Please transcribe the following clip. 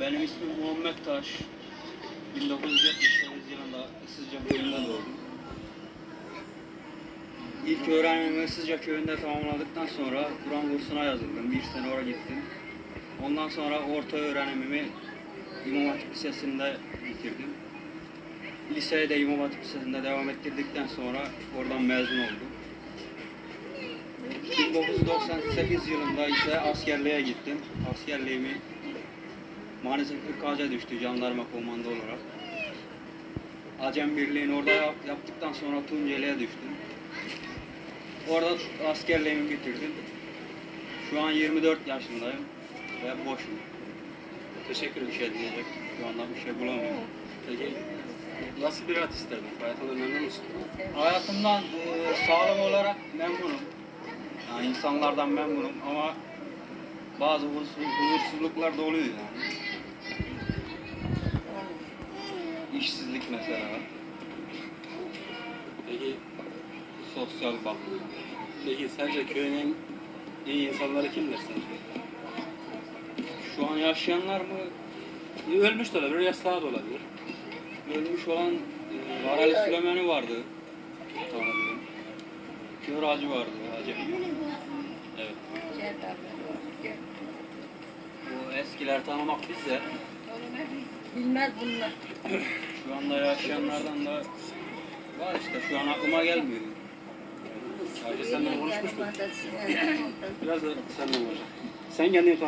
Benim ismim Muhammed Taş. 1978 yılında Isızca köyünde doğdum. İlk öğrenimimi Isızca köyünde tamamladıktan sonra Kur'an kursuna yazıldım. Bir sene oraya gittim. Ondan sonra orta öğrenimimi İmam Hatip Lisesi'nde bitirdim. Liseye de İmam Hatip Lisesi'nde devam ettirdikten sonra oradan mezun oldum. 1998 yılında ise askerliğe gittim. Askerliğimi maalesef 40 düştü jandarma komando olarak. Acem Birliği'ni orada yap- yaptıktan sonra Tunceli'ye düştüm. Orada askerliğimi bitirdim. Şu an 24 yaşındayım ve boşum. Teşekkür Bir ederim. şey diyecek şu anda bir şey bulamıyorum. Peki nasıl bir hayat isterdin? Hayatından memnun musun? Hayatımdan e, sağlam olarak memnunum. Yani insanlardan memnunum ama bazı huzursuz- huzursuzluklar da oluyor yani. Sosyal bakım. peki sence köyün en iyi insanları kimdir sence? Şu an yaşayanlar mı Ölmüş de olabilir, yaşlı da olabilir. ölmüş olan e, Varali Süleyman'ı vardı. Tanıdığım. Kör Hacı vardı, Hacı. Evet. Bu eskiler tanımak bizde. Bilmez bunlar. Şu anda yaşayanlardan da var işte şu an aklıma gelmiyor. Sadece seninle konuşmuş mu? Biraz da seninle konuşalım. Sen kendini tanıt